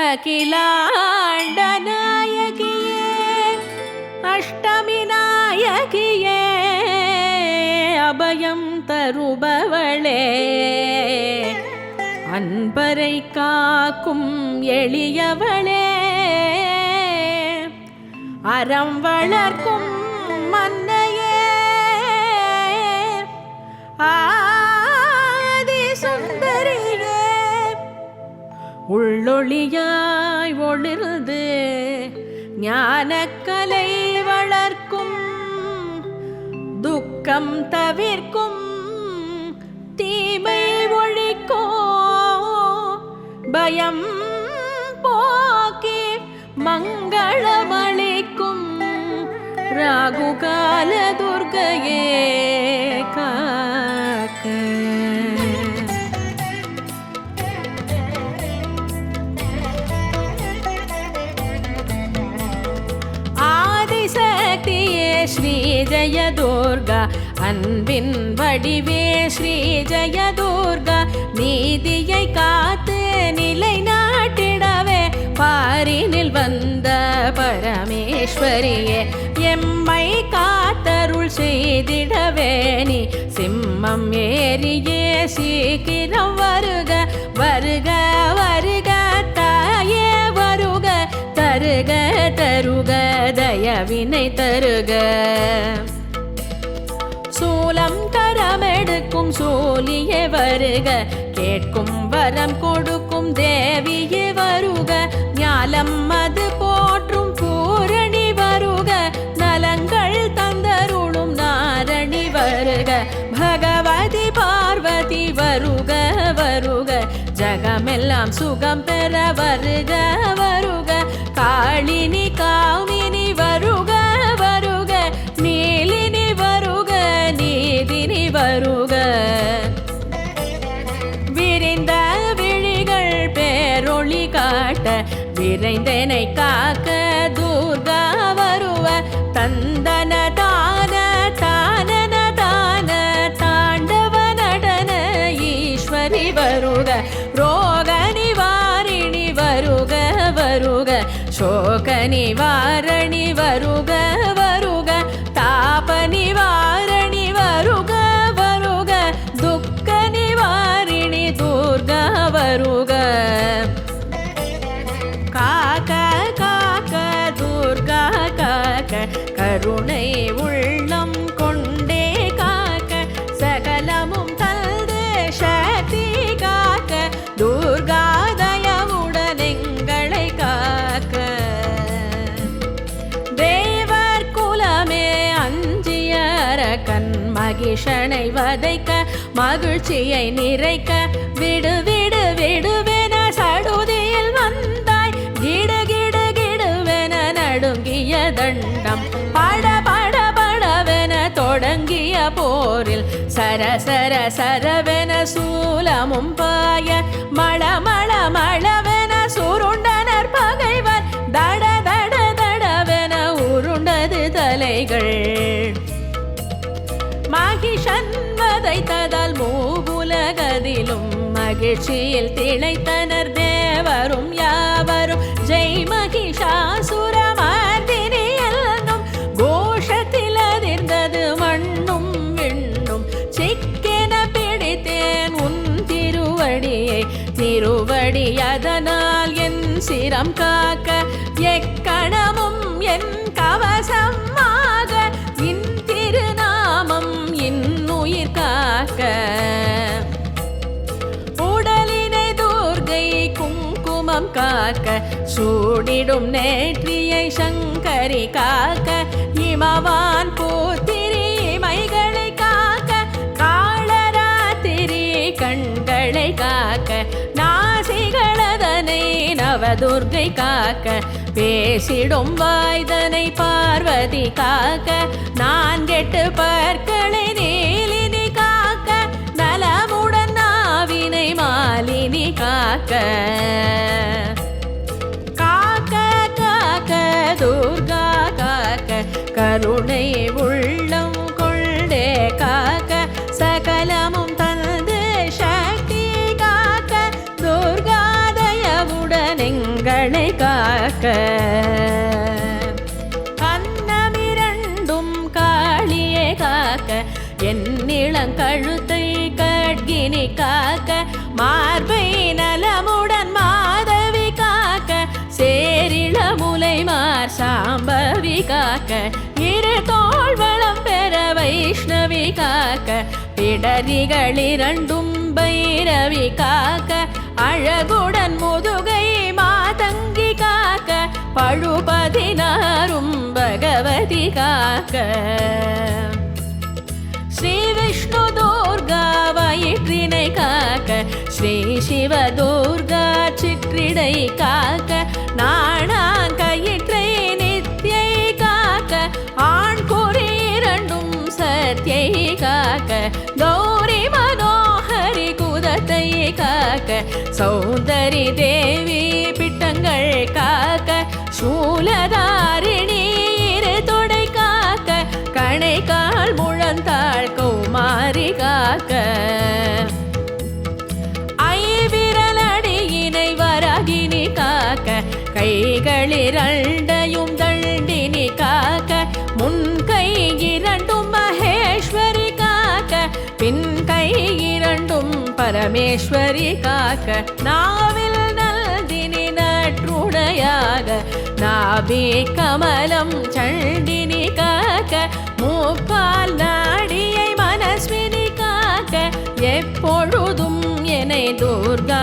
அகிலாண்ட நாயகியே அஷ்டமி நாயகியே அபயம் தருபவளே. அன்பரை காக்கும் எளியவளே அறம் வளர்க்கும் உள்ளொளியாய் ஒளிர்ந்து ஞானக்கலை வளர்க்கும் துக்கம் தவிர்க்கும் தீமை ஒழிக்கோ பயம் போக்கி மங்களமளிக்கும் ராகுகால துர்கையே. ஸ்ரீ அன்பின் வடிவே ஸ்ரீ ஜெயதுர்கா நீதியை காத்து நிலை நாட்டிடவே பாரினில் வந்த பரமேஸ்வரியே எம்மை காத்தருள் செய்திடவே நீ சிம்மம் ஏறியே சீக்கிரம் வருக வருக வருக தருக தருக தயவினை தருக. சூலம் கரமெடுக்கும் சோழிய வருக கேட்கும் வரம் கொடுக்கும் தேவியே வருக ஞாலம்மா ஜகமெல்லாம் சுகம் பெற வருக வருக. காளினி காமினி வருக வருக. நீலினி வருக நீதினி வருக. விரிந்த விழிகள் பேரொளி காட்ட விரைந்தனை காக்க வாரணி நிவாரணி வருக. கண் மகிஷனை வதைக்க மகிழ்ச்சியை நிறைக்க விடு விடு விடுவென சடுதியில் வந்தாய். கிடு கிடு கிடுவென நடுங்கிய தண்டம் பட பட படவென தொடங்கிய போரில் சர சர சரவென சூலமும் பாய மழ மழ மழவென சுருண்டனர் பகைவர் தட தட தடவென உருண்டது தலைகள். வதைத்ததால் மூவுலகதிலும் மகிழ்ச்சியில் திளைத்தனர் தேவரும் யாவரும். ஜெய் மகிஷாசுர மார்பினி கோஷத்தில் அதிர்ந்தது மண்ணும் விண்ணும். சிக்கென பிடித்தேன் உன் திருவடியை திருவடி அதனால் என் சிரம் காக்க. எக்கணமும் என் கவசம் காக்க சூடிடும் நேற்றியை சங்கரி காக்க இமவான் பூத்திரி மைகளை காக்க காளராத்திரி கண்களை காக்க நாசிகளதனை நவதுர்கை காக்க பேசிடும் வாய்தனை பார்வதி காக்க நான் கெட்டு பற்களை காக்க. காக்க காக்க துர்கா காக்க. கருணை உள்ளம் கொண்டே காக்க. சகலமும் தந்து சக்தி காக்க. துர்காதயவுடன் எங்களை காக்க. கண்ணமிரண்டும் காளியே காக்க. கட்கினி காக்க. மார்பை நலமுடன் மாதவி காக்க சேரிள முலைமார் சாம்பவி காக்க இரு தோல்வளம் பெற வைஷ்ணவி காக்க பிடரிகளிரண்டும் பைரவி காக்க அழகுடன் முதுகை மாதங்கி காக்க பழுபதினாரும் பகவதி காக்க. ஸ்ரீ விஷ்ணு துர்கா வயிற்றினை காக்க ஸ்ரீ சிவ துர்கா சிற்றிடை காக்க நாணாங்கயிற்றை நித்தியை காக்க ஆண் குறிரண்டும் சத்தியை காக்க கௌரி மனோஹரி குதத்தை காக்க சௌந்தரி தேவி கைகளிரண்டையும் தண்டினி காக்க முன் கை இரண்டும் மகேஸ்வரி காக்க பின் கை இரண்டும் பரமேஸ்வரி காக்க. நாவில் நல்தினி நற்றுடையாக நாபே கமலம் சண்டினி காக்க மூப்பால் நாடியை மனஸ்வினி காக்க எப்பொழுதும் என்னை துர்கா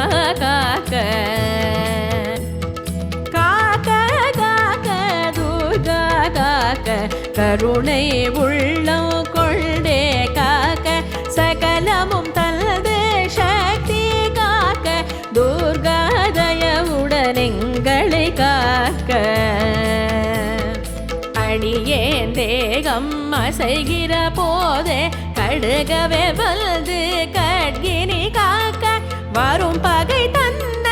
கருணை உள்ளம் கொண்டே காக்க சகலமும் தனது சக்தி காக்க துர்கா தயவுடன் காக்க. அடியேன் தேகம் அசைகிற போதே கடுகவே வல்து கட்கினி காக்க வரும் பகை தந்த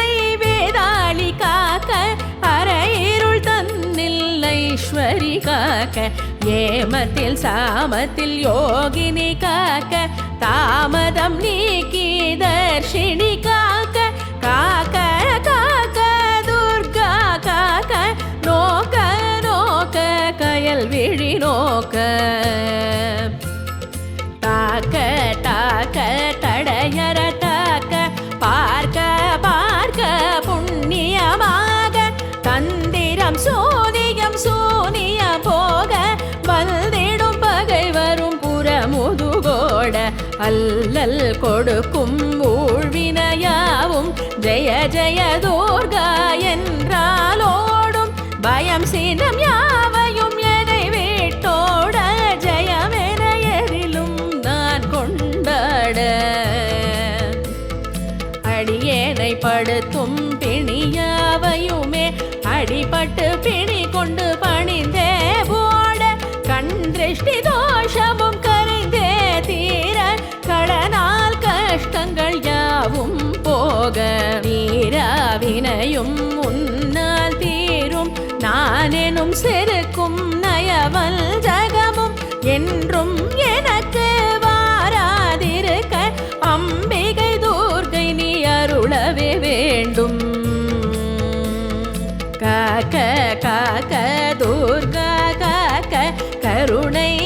தன்னில் ஐஸ்வரி காக்க ஏமத்தில் சாமத்தில் யோகினி காக்க தாமதம் நீக்கி தர்ஷினி காக்க காக்க காக்க துர்கா காக்க நோக்க நோக்க கயல் விழி நோக்க. அல்லல் கொடுக்கும் ஊழ்வினையாவும். ஜெய ஜெய துர்கா என்றார் வினையும் உன்னால் தீரும். நானெனும் செருக்கும் நயவல் ஜகமும் என்றும் எனக்கு வாராதிருக்க. அம்பிகை தூர்கை நீ அருளவே வேண்டும். காக்க காக்க தூர்கா காக்க கருணை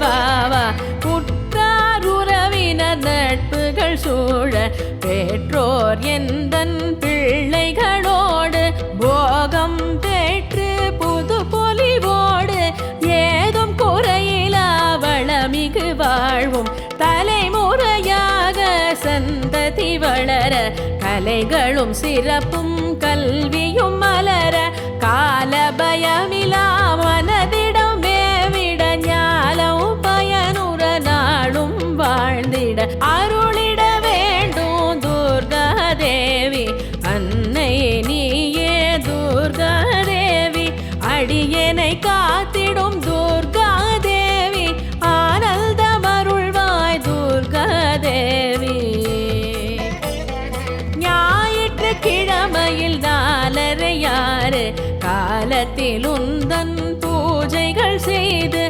பாவா உற்றார் உறவினர் நட்புகள் சூழ பெற்றோர் எந்த பிள்ளைகளோடு? போகம் பெற்று புது பொலிவோடு. ஏதும் குறையிலா வளமிகு வாழ்வும். தலைமுறையாக சந்ததி வளர கலைகளும் சிறப்பும் கல்வியும் மலர காலபயமிலா அருளிட வேண்டும் துர்கா தேவி அன்னை நீயே துர்கா தேவி அடியனை காத்திடும் துர்கா தேவி ஆனந்தமருள்வாய் துர்கா தேவி ஞாயிற்று கிழமையில் நாலரையாறு காலத்தில் உந்தன் பூஜைகள் செய்து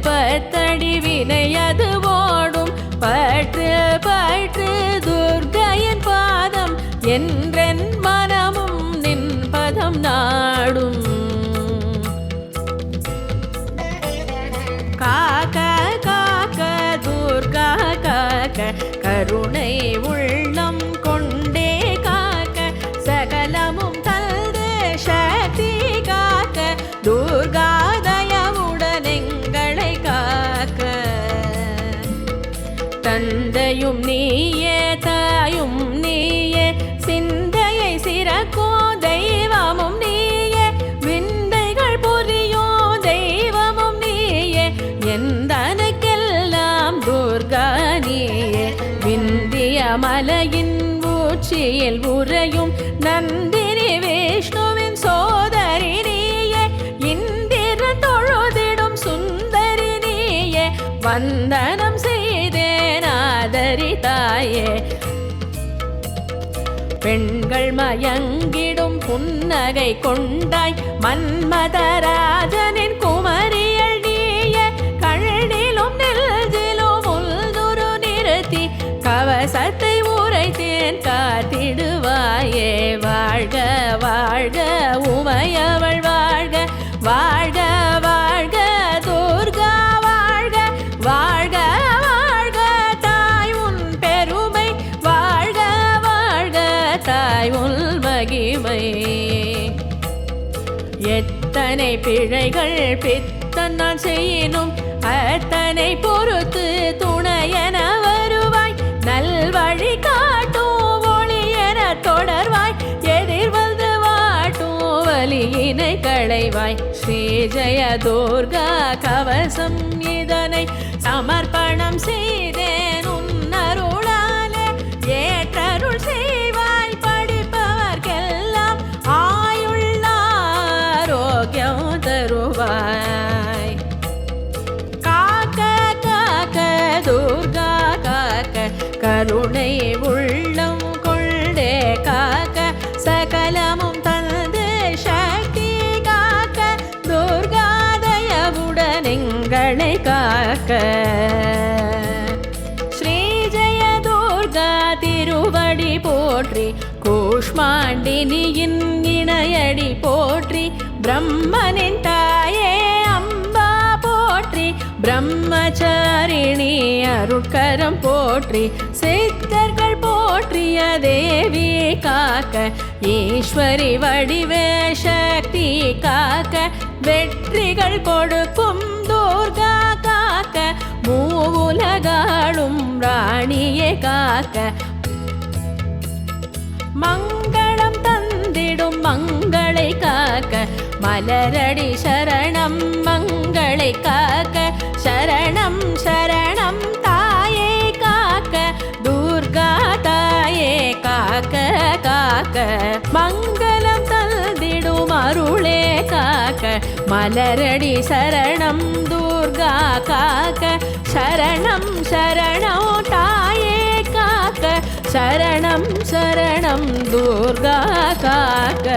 பத்தடி வினை அது ஓடும். பற்று பற்று துர்கையின் பாதம். என்றென் மனமும் நின் பதம் நாடும். வந்தனம் செய்தேன் ஆதரி தாயே. பெண்கள் மயங்கிடும் புன்னகை கொண்டாய். மன்மதராஜனின் குமரியல் நீய. கழனிலும் நெல்ஜிலும் உள்துரு நிறுத்தி. கவசத்தை உரைத்தேன் காத்திடுவாயே. வாழ்க வாழ்க உமையவள் பெத்தன்னான் செய்யினும் அத்தனை பொறுத்து துணையென வருவாய். நல்வழி காட்டும் ஒளி என தொடர்வாய். எதிர் வந்து வாட்டும் வலியினை களைவாய். ஸ்ரீ ஜெய துர்கா கவசம் இதனை சமர்ப்பணம் செய்தேன் பார்க்க. ஸ்ரீ ஜெயதுர்கா திருவடி போற்றி கூஷ்மாண்டினியின் இணையடி போற்றி பிரம்மனின் தாயே அம்பா போற்றி பிரம்மச்சாரிணி அருட்கரம் போற்றி சித்தர்கள் போற்றிய தேவி காக்க ஈஸ்வரி வடிவே சக்தி காக்க வெற்றிகள் கொடுக்கும் துர்கா காக்க மூவுலகாளும் ராணியே காக்க. மங்களம் தந்திடும் மங்களை காக்க. மலரடி சரணம் மங்களை காக்க. சரணம் சரணம் தாயே காக்க. துர்கா தாயே காக்க காக்க. மங்க மலரடி சரணம் துர்கா காக்க. சரணம் சரணம் தாயே காக்க. சரணம் சரணம் துர்கா காக்க.